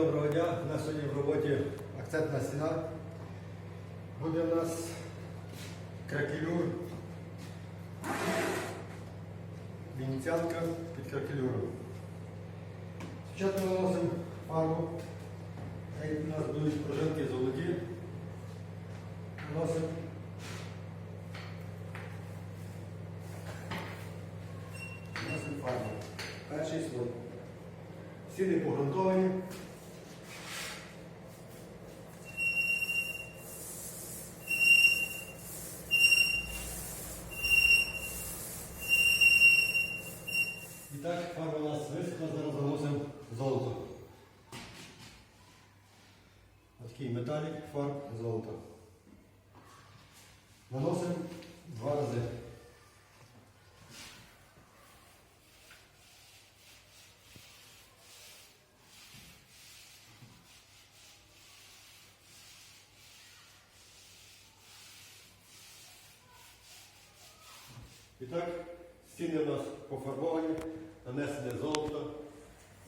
доброго дня. У нас сьогодні в роботі акцентна стіна. Буде у нас кракелюр. Венеціанка під кракелюром. Спочатку наносимо фарбу. У нас будуть прожилки золоті. Наносимо. Наносимо фарбу. Перший слой. Стіни погрунтовані. І так, фарба у нас висохла, зараз наносимо золото. Ось Такий металік, фарб, золото. Наносимо два рази. І так, стіни у нас пофарбовані, нанесене золото.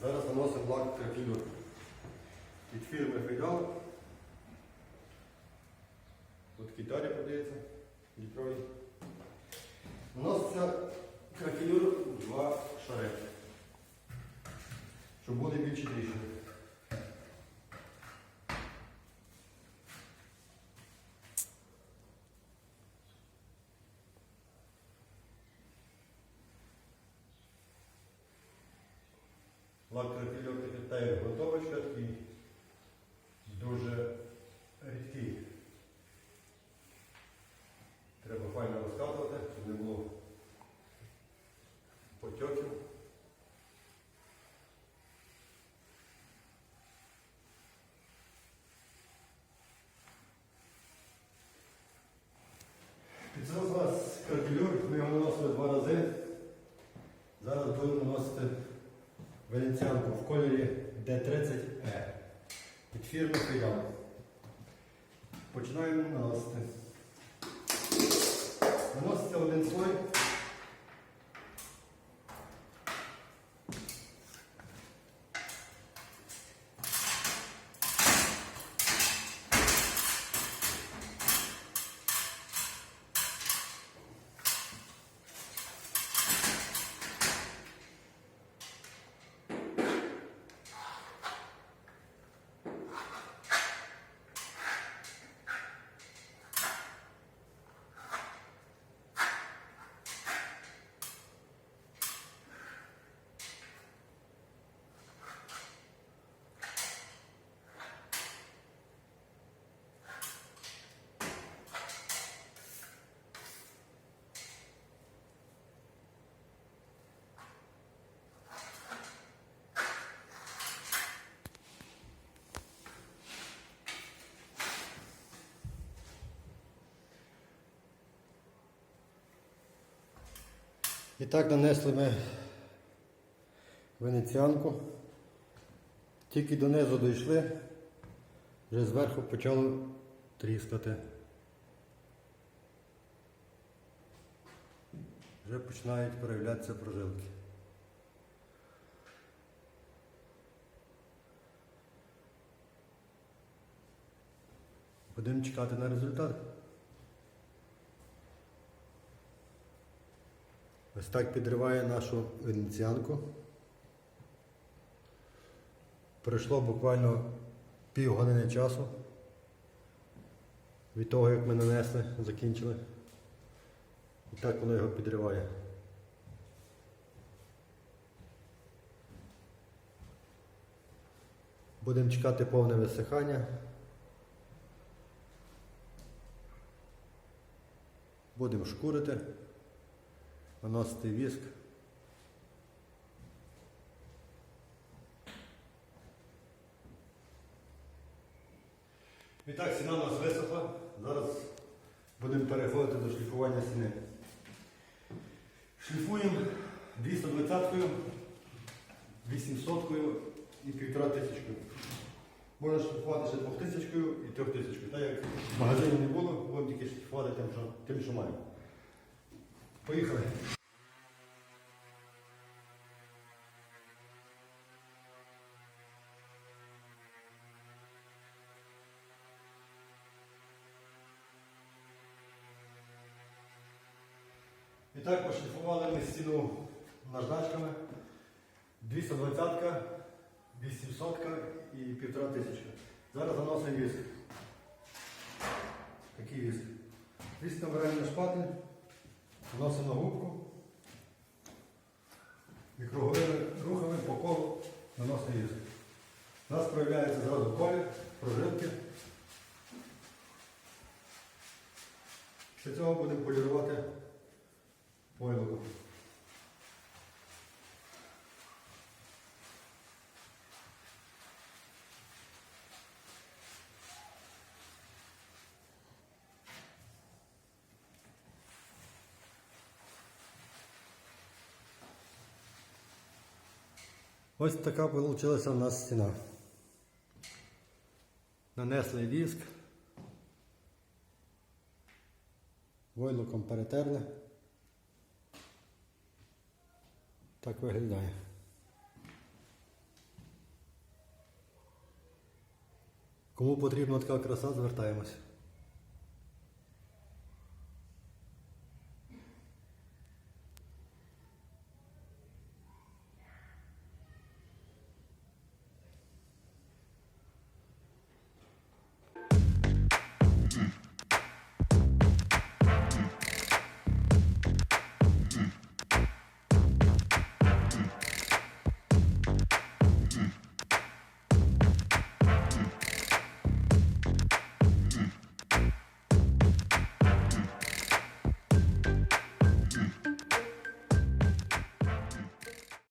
Зараз наносимо лак кракелюр. Від фірми Фейдал. Китарі продається, літровий. Наноситься кракелюр в два шари, щоб буде більше тріщини. Треба файно розкатувати, щоб не було потьоків. Підсос у нас кракелюр, ми його наносили два рази. Зараз будемо наносити венеціанку в кольорі D30E від фірми Фейдал. Починаємо наносити. Наноситься один слой. І так нанесли ми венеціанку. Тільки донизу дійшли, вже зверху почало тріскати. Вже починають проявлятися прожилки. Будемо чекати на результат. Ось так підриває нашу венеціанку. Пройшло буквально пів години часу від того, як ми нанесли, закінчили. І так воно його підриває. Будемо чекати повне висихання. Будемо шкурити наносити віск. І так, стіна у нас висохла. Зараз будемо переходити до шліфування стіни. Шліфуємо 220-кою, 800-кою і 1500 Можна шліфувати ще 2000-кою і 3000-кою. Так як в магазині не було, будемо тільки шліфувати тим, що, тим, що маємо. Поїхали. І так пошліфували ми стіну наждачками 220-ка, 800 і 1500. Зараз заносимо віск. Такий віск. Віск набираємо на шпатель наносимо на губку. І круговими рухами по колу наносимо їжу. У нас проявляється зразу колір, прожилки. Після цього будемо полірувати войлоком. Ось така вийшла у нас стіна. Нанесли віск. Войлоком перетерли. Так виглядає. Кому потрібна така краса, звертаємось.